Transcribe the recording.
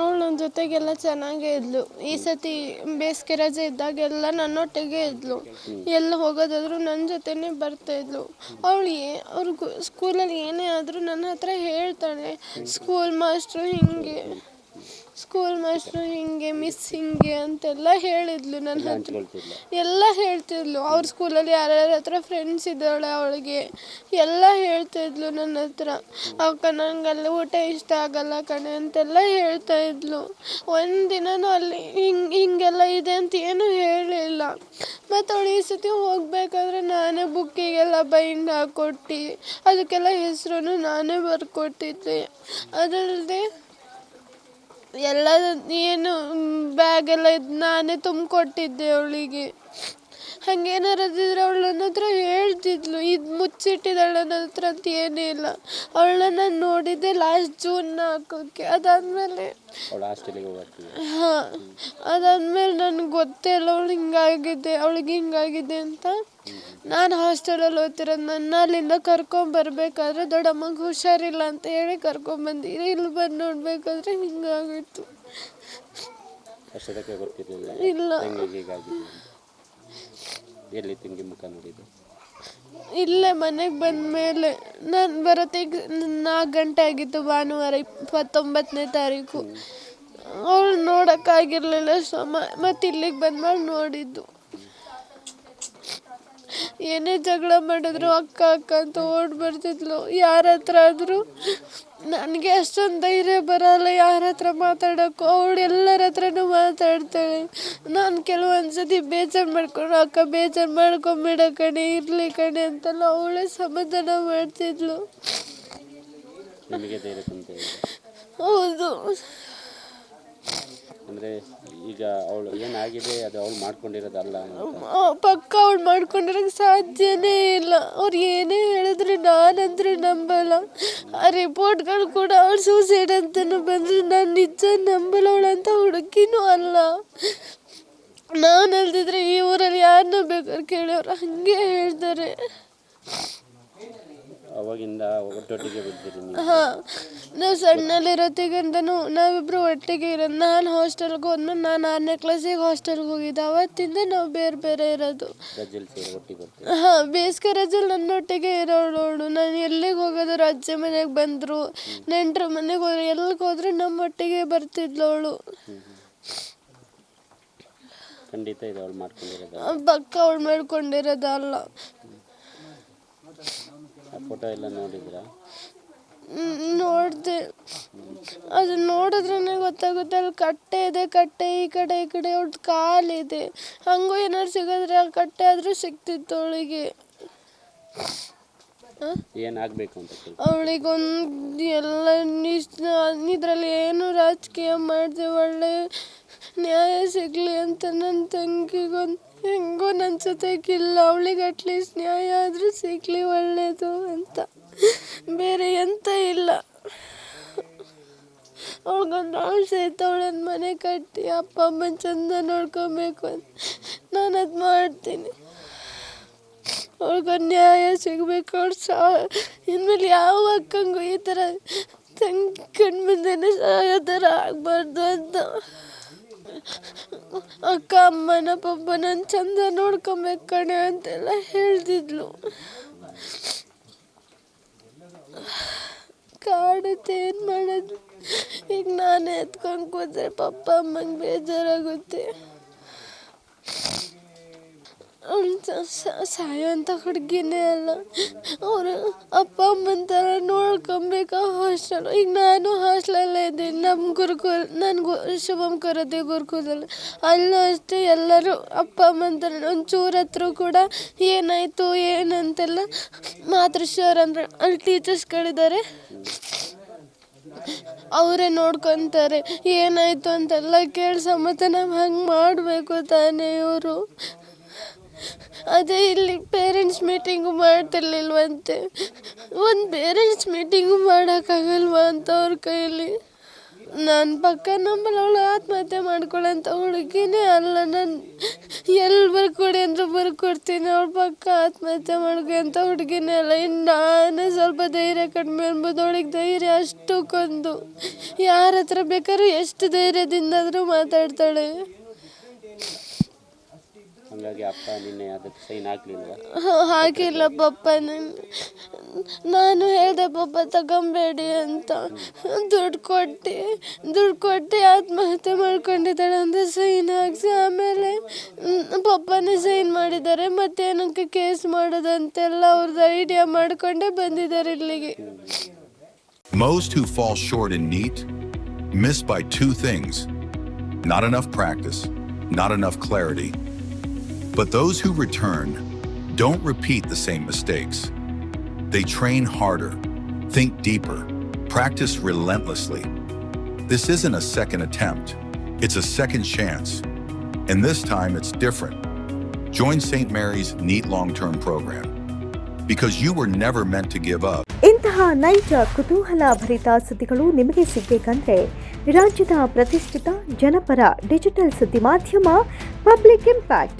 ಅವಳು ಜೊತೆಗೆಲ್ಲ ಚೆನ್ನಾಗೇ ಇದ್ಲು. ಈ ಸತಿ ಬೇಸಿಗೆ ರಜೆ ಇದ್ದಾಗೆಲ್ಲ ನನ್ನೊಟ್ಟಿಗೆ ಇದ್ಲು. ಎಲ್ಲ ಹೋಗೋದಾದರೂ ನನ್ನ ಜೊತೆನೇ ಇದ್ಲು. ಅವಳು ಏ ಅವ್ರಿಗೂ ಸ್ಕೂಲಲ್ಲಿ ಏನೇ ಆದರೂ ನನ್ನ ಹತ್ರ ಹೇಳ್ತಾಳೆ. ಸ್ಕೂಲ್ ಮಾಸ್ಟ್ರು ಹೀಗೆ. ಸ್ಕೂಲ್ ಮಾಸ್ಟ್ರು ಹಿಂಗೆ ಮಿಸ್ ಹಿಂಗೆ ಅಂತೆಲ್ಲ ಹೇಳಿದ್ಲು ನನ್ನ ಹತ್ರ. ಎಲ್ಲ ಹೇಳ್ತಿದ್ಲು. ಅವ್ರ ಸ್ಕೂಲಲ್ಲಿ ಯಾರ್ಯಾರ ಹತ್ರ ಫ್ರೆಂಡ್ಸ್ ಇದ್ದಾಳೆ ಅವಳಿಗೆ ಎಲ್ಲ ಹೇಳ್ತಿದ್ಲು ನನ್ನ ಹತ್ರ. ಅವಕ್ಕ ನಂಗೆ ಅಲ್ಲಿ ಊಟ ಇಷ್ಟ ಆಗಲ್ಲ ಕಣೆ ಅಂತೆಲ್ಲ ಹೇಳ್ತಾ ಇದ್ಲು. ಒಂದಿನೂ ಅಲ್ಲಿ ಹಿಂಗೆ ಹಿಂಗೆಲ್ಲ ಇದೆ ಅಂತ ಏನೂ ಹೇಳಿಲ್ಲ. ಮತ್ತು ಅವಳು ಈ ಸತಿ ಹೋಗಬೇಕಾದ್ರೆ ನಾನೇ ಬುಕ್ಕಿಗೆಲ್ಲ ಬೈಂಡ್ ಹಾಕ್ಕೊಟ್ಟು ಅದಕ್ಕೆಲ್ಲ ಹೆಸರು ನಾನೇ ಬರ್ಕೊಟ್ಟಿದ್ದೆ. ಅದಲ್ಲದೆ ಎಲ್ಲ ಏನು ಬ್ಯಾಗ್ ಎಲ್ಲ ಇದು ನಾನೇ ತುಂಬಿಕೊಟ್ಟಿದ್ದೆ ಅವಳಿಗೆ. ಹಂಗೇನಾರು ಇದ್ದಿದ್ರೆ ಅವಳು ನನ್ನ ಹತ್ರ ಹೇಳ್ತಿದ್ಲು. ಇದು ಮುಚ್ಚಿಟ್ಟಿದ್ದಾಳೆ ನನ್ನ ಹತ್ರ ಅಂತ ಏನೇ ಇಲ್ಲ. ಅವಳನ್ನ ನಾನು ನೋಡಿದ್ದೆ ಲಾಸ್ಟ್ ಜೂನ್ ನಾಲ್ಕಕ್ಕೆ. ಅದಾದಮೇಲೆ ಹಾಂ ಅದಾದಮೇಲೆ ನನಗೆ ಗೊತ್ತೇ ಇಲ್ಲ ಅವಳು ಹಿಂಗಾಗಿದೆ ಅವಳಿಗೆ ಹಿಂಗಾಗಿದೆ ಅಂತ. ನಾನು ಹಾಸ್ಟೆಲಲ್ಲಿ ಓದ್ತಿರೋದು ನನ್ನ ಅಲ್ಲಿಂದ ಕರ್ಕೊಂಬರ್ಬೇಕಾದ್ರೆ ದೊಡ್ಡಮ್ಮಗೆ ಹುಷಾರಿಲ್ಲ ಅಂತ ಹೇಳಿ ಕರ್ಕೊಂಬಂದು ಇಲ್ಲಿ ಬಂದು ನೋಡಬೇಕಾದ್ರೆ ಹಿಂಗಾಗಿತ್ತು ಅಷ್ಟೊತ್ತಕ್ಕೆ ಗೊತ್ತಿರಲಿಲ್ಲ ಇಲ್ಲ. ತಂಗಿಗೆ. ಎಲ್ಲಿ ತಂಗಿ ಮುಖ ನೋಡಿದ್ದು? ಇಲ್ಲೇ ಮನೆಗೆ ಬಂದ ಮೇಲೆ. ನಾನು ಬರೋತ್ತಿಗೆ ನಾಲ್ಕು ಗಂಟೆ ಆಗಿತ್ತು ಭಾನುವಾರ ಇಪ್ಪತ್ತೊಂಬತ್ತನೇ ತಾರೀಕು. ಅವಳು ನೋಡೋಕ್ಕಾಗಿರಲಿಲ್ಲ ಸಮ ಮತ್ತು ಇಲ್ಲಿಗೆ ಬಂದ್ಮೇಲೆ ನೋಡಿದ್ದು. ಏನೇ ಜಗಳ ಮಾಡಿದ್ರು ಅಕ್ಕ ಅಕ್ಕ ಅಂತ ಓಡ್ ಬರ್ತಿದ್ಲು. ಯಾರ ಹತ್ರ ಆದರೂ? ನನಗೆ ಅಷ್ಟೊಂದು ಧೈರ್ಯ ಬರಲ್ಲ ಯಾರ ಹತ್ರ ಮಾತಾಡೋಕ್ಕೂ. ಅವಳು ಎಲ್ಲರ ಹತ್ರನೂ ಮಾತಾಡ್ತಾಳೆ. ನಾನು ಕೆಲವೊಂದು ಸತಿ ಬೇಜಾರು ಮಾಡ್ಕೊಂಡು ಅಕ್ಕ ಬೇಜಾರು ಮಾಡ್ಕೊಂಬೇಡ ಕಣೆ ಇರಲಿ ಕಣೆ ಅಂತೆಲ್ಲ ಅವಳೇ ಸಮಾಧಾನ ತಂತ ಹೌದು. ಅಂದರೆ ಈಗ ಅವಳು ಏನಾಗಿದೆ, ಅದು ಅವಳು ಮಾಡ್ಕೊಂಡಿರೋದಲ್ಲ ಪಕ್ಕ ಅವ್ಳು ಮಾಡ್ಕೊಂಡಿರೋಕೆ ಸಾಧ್ಯನೇ ಇಲ್ಲ. ಅವ್ರು ಏನೇ ಹೇಳಿದ್ರು ನಾನಂದ್ರೆ ನಂಬಲ್ಲ. ಆ ರಿಪೋರ್ಟ್ಗಳು ಕೂಡ ಅವಳು ಸೂಸೈಡ್ ಅಂತಲೂ ಬಂದರೆ. ನಾನು ನಿಜ ನಂಬಲ್ಲ ಅಂತ ಹುಡುಗಿನೂ ಅಲ್ಲ. ನಾನು ಅಲ್ದಿದ್ರೆ ಈ ಊರಲ್ಲಿ ಯಾರನ್ನ ಬೇಕಾದ್ರೆ ಕೇಳೋರು. ಹಾಗೆ ಹೇಳ್ತಾರೆ. ಅವಾಗಿಂದ ಒಟ್ಟೊಟ್ಟಿಗೆ ಬಿಡ್ತೀರಿ ನೀವು. ಹಾಂ ನಾವು ಸಣ್ಣಲ್ಲಿರೋತಿಗಿಂತನು ನಾವಿಬ್ಬರು ಒಟ್ಟಿಗೆ ಇರೋದು. ನಾನು ಹಾಸ್ಟೆಲ್ಗೆ ಹೋದ್ಮೇಲೆ ನಾನು ಆರನೇ ಕ್ಲಾಸಿಗೆ ಹಾಸ್ಟೆಲ್ಗೆ ಹೋಗಿದ್ದೆ. ಅವತ್ತಿಂದ ನಾವು ಬೇರೆ ಬೇರೆ ಇರೋದು. ಸೇರಿ ಒಟ್ಟಿಗೆ ಹಾಂ ಬೇಸಿಗೆ ರಜೆಲಿ ನನ್ನೊಟ್ಟಿಗೆ ಇರೋಳು ಅವಳು. ನಾನು ಎಲ್ಲಿಗೆ ಹೋಗೋದು? ಅಜ್ಜಿ ಮನೆಗೆ ಬಂದರು. ನೆಂಟ್ರ ಮನೆಗೆ ಹೋದ್ರೆ. ಎಲ್ಲಿಗೆ ಹೋದ್ರೆ? ನಮ್ಮೊಟ್ಟಿಗೆ ಬರ್ತಿದ್ಲು ಅವಳು. ಖಂಡಿತ ಇದು ಅವಳು ಮಾಡ್ಕೊಂಡಿರೋದು ಪಕ್ಕ ಅವಳು ಮಾಡ್ಕೊಂಡಿರೋದಲ್ಲ. ಆ ಫೋಟೋ ಎಲ್ಲ ನೋಡಿದ್ರಾ? ನೋಡಿದೆ. ಅದು ನೋಡಿದ್ರೇ ಗೊತ್ತಾಗುತ್ತೆ ಅಲ್ಲಿ ಕಟ್ಟೆ ಇದೆ ಕಟ್ಟೆ ಈ ಕಡೆ ಈ ಕಡೆ ಅವ್ರದ್ದು ಕಾಲಿದೆ ಹಂಗೂ ಏನಾದ್ರು ಸಿಗೋದ್ರೆ ಆ ಕಟ್ಟೆ ಆದರೂ ಸಿಕ್ತಿತ್ತು ಅವಳಿಗೆ. ಏನಾಗಬೇಕು ಅಂತ ಅವಳಿಗೆ ಅವಳಿಗೊಂದು ಎಲ್ಲ ಇದ್ರಲ್ಲಿ ಏನು ರಾಜಕೀಯ ಮಾಡಿದೆ ಒಳ್ಳೆ ನ್ಯಾಯ ಸಿಗಲಿ ಅಂತ ನನ್ನ ತಂಗಿಗೊಂದು ಹೆಂಗೋ ನನ್ನ ಜೊತೆಗಿಲ್ಲ. ಅವಳಿಗೆ ಅಟ್ಲೀಸ್ಟ್ ನ್ಯಾಯ ಆದರೂ ಸಿಗಲಿ ಒಳ್ಳೆಯದು ಅಂತ. ಬೇರೆ ಎಂತ ಇಲ್ಲ. ಅವಳಿಗೊಂದು ಆಸೆ ಇತ್ತು ಅವಳನ್ನ ಮನೆ ಕಟ್ಟಿ ಅಪ್ಪ ಅಮ್ಮನ ಚಂದ ನೋಡ್ಕೊಬೇಕು ಅಂತ ನಾನು ಅದು ಮಾಡ್ತೀನಿ. ಅವ್ಳಿಗೊಂದು ನ್ಯಾಯ ಸಿಗಬೇಕು. ಅವ್ಳು ಸಾ, ಇನ್ಮೇಲೆ ಯಾವ ಅಕ್ಕಂಗೂ ಈ ಥರ ತಂಗಿ ಕಣ್ಣು ಮುಂದೆನೇ ಸಾಯೋ ಥರ ಆಗಬಾರ್ದು ಅಂತ. ಅಕ್ಕ, ಅಮ್ಮನ ಪಪ್ಪನ ಚಂದ ನೋಡ್ಕೊಬೇಕು ಕಣೆ ಅಂತೆಲ್ಲ ಹೇಳ್ತಿದ್ಲು ಕಾಡುತ್ತೆ, ಏನು ಮಾಡೋದು? ಈಗ ನಾನೇ ಎತ್ಕೊಂಡು ಕೂತ್ರೆ ಪಪ್ಪ, ಅಮ್ಮಂಗೆ ಬೇಜಾರಾಗುತ್ತೆ. ಅವ್ಳು ಸಾಯೋ ಅಂತ ಹುಡುಗಿನೇ ಅಲ್ಲ. ಅಪ್ಪ ಅಮ್ಮನ ಥರ ನೋಡ್ಕೊಬೇಕು ಹಾಸ್ಟೆಲ್ ಈಗ ನಾನು ಹಾಸ್ಟೆಲಲ್ಲೇ ಇದ್ದೀನಿ. ನಮ್ಮ ಗುರುಕುಲ್ ನಾನು ಗು ಶುಭಂ ಕರತೆ ಗುರುಕುಲದಲ್ಲಿ. ಅಲ್ಲೂ ಅಷ್ಟೇ ಎಲ್ಲರೂ ಅಪ್ಪ ಅಮ್ಮನ ಥರ ಒಂಚೂರು ಹತ್ರ ಕೂಡ ಏನಾಯಿತು, ಏನಂತೆಲ್ಲ ಶೋರ್ ಅಂದ್ರೆ ಅಲ್ಲಿ ಟೀಚರ್ಸ್ಗಳಿದ್ದಾರೆ ಅವರೇ ನೋಡ್ಕೊತಾರೆ. ಏನಾಯಿತು ಅಂತೆಲ್ಲ ಕೇಳಿ ಸಮಾಧಾನ ಹಂಗೆ ಮಾಡಬೇಕು ತಾನೇ ಇವರು. ಅದೇ ಇಲ್ಲಿ ಪೇರೆಂಟ್ಸ್ ಮೀಟಿಂಗು ಮಾಡ್ತಿರ್ಲಿಲ್ವಂತೆ. ಒಂದು ಪೇರೆಂಟ್ಸ್ ಮೀಟಿಂಗು ಮಾಡೋಕ್ಕಾಗಲ್ವಾ ಅಂತ ಅವ್ರ ಕೈಯಲ್ಲಿ. ನನ್ನ ಪಕ್ಕ ನಂಬಲ್ಲ ಅವಳು ಆತ್ಮಹತ್ಯೆ ಮಾಡ್ಕೊಳ್ಳೋಂಥ ಹುಡುಗಿನೇ ಅಲ್ಲ. ನಾನು ಎಲ್ಲಿ ಬರ್ಕೊಡಿ ಅಂದ್ರೆ ಬರ್ಕೊಡ್ತೀನಿ ಅವ್ಳ ಪಕ್ಕ ಆತ್ಮಹತ್ಯೆ ಮಾಡ್ಕೊಂತ ಹುಡುಗಿನೆಲ್ಲ ಇನ್ನು ನಾನೇ ಸ್ವಲ್ಪ ಧೈರ್ಯ ಕಡಿಮೆ ಅನ್ಬೋದು. ಅವಳಿಗೆ ಧೈರ್ಯ ಅಷ್ಟಕ್ಕೊಂದು ಯಾರ ಹತ್ರ ಬೇಕಾದ್ರೂ ಎಷ್ಟು ಧೈರ್ಯದಿಂದಾದರೂ ಮಾತಾಡ್ತಾಳೆ. ಹಂಗಾಗಿ ಅಪ್ಪ ನಿನ್ನೆ ಅದಕ್ಕೆ ಸೈನ್ ಹಾಕ್ಲಿಲ್ವಾ? ಹ- ಹಾಕಿಲ್ಲ ಪಪ್ಪ ನನ್ ನಾನು ಹೇಳಿದೆ ಪಪ್ಪ ತಗೊಂಬೇಡಿ ಅಂತ. ದುಡ್ಡು ಕೊಟ್ಟು ದುಡ್ಡು ಕೊಟ್ಟು ಆತ್ಮಹತ್ಯೆ ಮಾಡ್ಕೊಂಡಿದ್ದಾಳೆ ಅಂತ ಸೈನ್ ಹಾಕ್ಸಿ ಆಮೇಲೆ ಪಪ್ಪನೇ ಸೈನ್ ಮಾಡಿದ್ದಾರೆ ಮತ್ತೇನಕ್ಕೆ ಕೇಸ್ ಮಾಡೋದಂತೆಲ್ಲ ಅವ್ರದ್ದು ಐಡಿಯಾ ಮಾಡ್ಕೊಂಡೇ ಬಂದಿದ್ದಾರೆ ಇಲ್ಲಿಗೆ. Most who fall short in NEAT miss by two things. Not enough practice, not enough clarity. But those who return don't repeat the same mistakes. They train harder, think deeper, practice relentlessly. This isn't a second attempt, it's a second chance. And this time it's different. Join St. Mary's NEAT long term program because you were never meant to give up. ಇಂತಹ ನೈಜ ಕುತೂಹಲ ಭರಿತ ಸುದ್ದಿಗಳು ನಿಮಗೆ ಸಿಗಬೇಕಂದ್ರೆ ರಾಜ್ಯದ ಪ್ರತಿಷ್ಠಿತ ಜನಪರ digital ಸುದ್ದಿ ಮಾಧ್ಯಮ ಪಬ್ಲಿಕ್ ಇಂಪ್ಯಾಕ್ಟ್